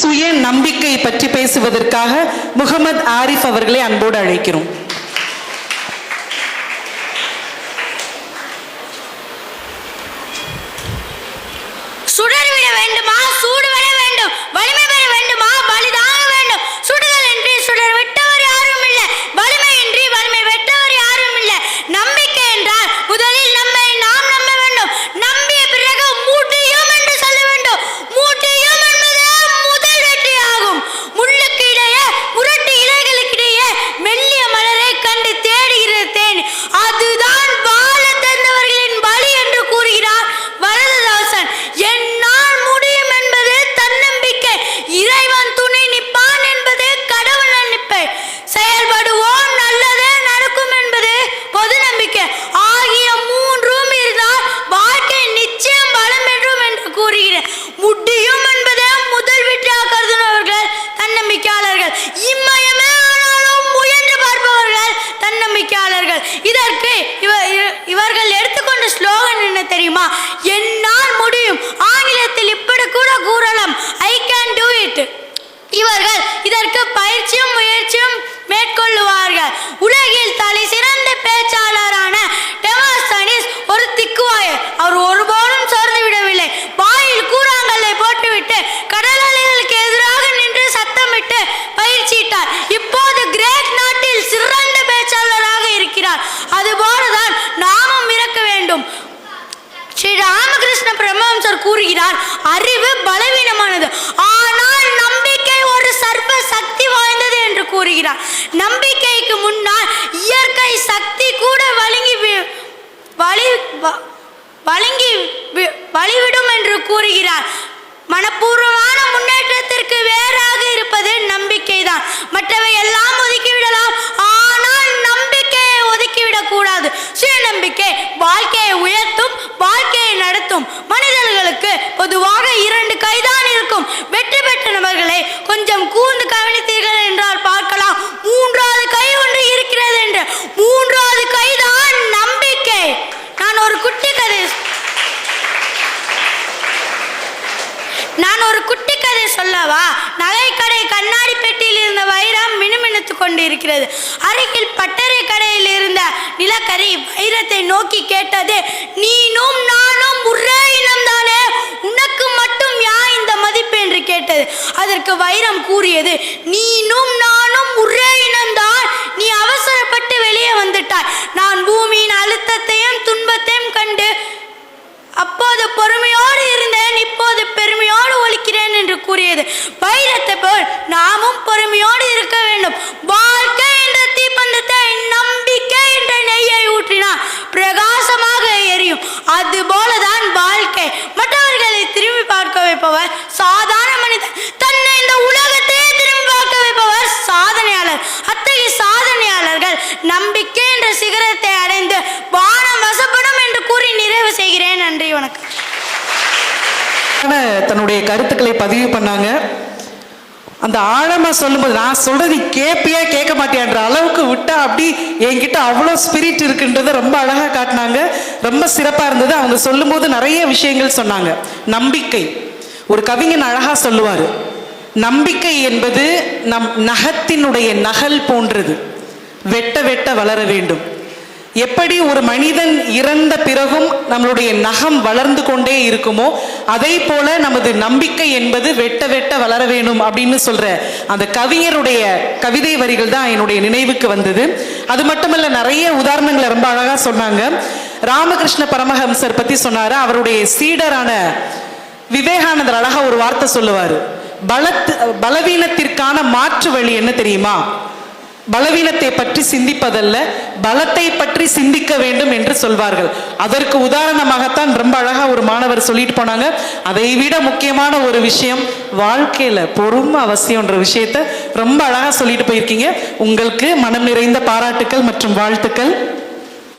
சுய நம்பிக்கை பற்றி பேசுவதற்காக முகமது ஆரிஃப் அவர்களை அன்போடு அழைக்கிறோம். தெரியுமா? என்னால் முடியும். ஆங்கிலத்தில் இப்படி கூட கூறலாம். ஐ கேன் டூ இட் இவர்கள் இதற்கு பயிற்சியும் முயற்சியும் மேற்கொள்ளுவார்கள். உலகில் தலை சிறந்த பேச்சாளரான டெமாஸ்தனிஸ் ஒரு திக்குவாயர் அவர் ஒருபோதும் சோர்ந்து விடவில்லை வாயில் கூறாங்கல்லை போட்டுவிட்டு கடல் அலைகளுக்கு எதிராக நின்று சத்தமிட்டு பயிற்சியிட்டார் இப்போது கிரேட் நாட்டில் சிறந்த பேச்சாளராக இருக்கிறார் அதுபோலதான் நாமும் இருக்க வேண்டும் ஸ்ரீ ராமகிருஷ்ண பிரம்மஹம்சர் கூறுகிறார். அறிவு பலவீனமானது. ஆனால் நம்பிக்கை ஒரு சர்வ சக்தி வாய்ந்தது என்று கூறுகிறார். நம்பிக்கைக்கு முன்னால் இயற்கை சக்தி கூட வழங்கி வழி வழங்கி வழிவிடும் என்று கூறுகிறார். மனப்பூர்வமான முன்னேற்றம் வாழ்க்கையை நான் ஒரு குட்டி கதை சொல்லவா? நகைக்கடை கண்ணாடி பெட்டியில் இருந்த வைரம் மினுமினுத்து கொண்டிருக்கிறது. அருகில் பட்டறை கடையில் இருந்த நிலக்கரி வைரத்தை நோக்கி கேட்டது நீனும் நானும் ஒரே இனம்தானே? உனக்கு மட்டும் யா இந்த மதிப்பு? என்று கேட்டது. அதற்கு வைரம் கூறியது நீனும் நானும் ஒரே இனம்தான். நீ அவசரப்பட்டு வெளியே வந்துட்டாய். நான் பூமியின் அழுத்தத்தையும் துன்பத்தையும் கண்டு அப்போது பொறுமையோடு இருந்தேன் இப்போது இருக்கிறேன் என்று கூறியது. வைரத்தை போல் நாமும் பொறுமையோடு இருக்க வேண்டும். வாழ்க்கை என்ற தீப்பந்தத்தை நம்பிக்கை என்ற நெய்யை ஊற்றினால் பிரகாசமாக எரியும். அது போலதான் வாழ்க்கை. மற்றவர்களை திரும்பி பார்க்க வைப்பவர் சாதாரண மனிதன். தன்னை இந்த உலகத்தையே திரும்பி பார்க்க வைப்பவர் சாதனையாளர். அத்தகைய சாதனையாளர்கள் நம்பிக்கை என்ற சிகரத்தை அடைந்து வானம் வசப்படும் என்று கூறி நிறைவு செய்கிறேன். நன்றி வணக்கம். தன்னுடைய கருத்துக்களை பதிவு பண்ணாங்க. அந்த ஆழமா சொல்லும்போது நான் சொல்றது நீ கேப்பியா கேட்க மாட்டேன்ற அளவுக்கு விட்டா அப்படி என்கிட்ட அவ்வளோ ஸ்பிரிட் இருக்குன்றதை ரொம்ப அழகா காட்டினாங்க. ரொம்ப சிறப்பா இருந்தது. அவங்க சொல்லும்போது நிறைய விஷயங்கள் சொன்னாங்க. நம்பிக்கை. ஒரு கவிஞன் அழகா சொல்லுவார். நம்பிக்கை என்பது நம் நகத்தினுடைய நகல் போன்றது. வெட்ட வெட்ட வளர வேண்டும். எப்படி ஒரு மனிதன் இறந்த பிறகும் நம்மளுடைய நகம் வளர்ந்து கொண்டே இருக்குமோ அதே போல நமது நம்பிக்கை என்பது வெட்ட வெட்ட வளர வேணும் அப்படின்னு சொல்ற அந்த கவிஞருடைய கவிதை வரிகள் தான் என்னுடைய நினைவுக்கு வந்தது. அது மட்டுமல்ல நிறைய உதாரணங்களை ரொம்ப அழகா சொன்னாங்க. ராமகிருஷ்ண பரமஹம்சர் பத்தி சொன்னாரு. அவருடைய சீடரான விவேகானந்தர் அழகா ஒரு வார்த்தை சொல்லுவாரு. பலத் பலவீனத்திற்கான மாற்று வழி என்ன தெரியுமா? பலவீனத்தை பற்றி சிந்திப்பதல்ல பலத்தை பற்றி சிந்திக்க வேண்டும் என்று சொல்வார்கள். அதற்கு உதாரணமாகத்தான் ரொம்ப அழகா ஒரு மாணவர் சொல்லிட்டு போனாங்க. அதை விட முக்கியமான ஒரு விஷயம் வாழ்க்கையில பொறுமை அவசியம்ன்ற விஷயத்த ரொம்ப அழகா சொல்லிட்டு போயிருக்கீங்க. உங்களுக்கு மனம் நிறைந்த பாராட்டுக்கள் மற்றும் வாழ்த்துக்கள்.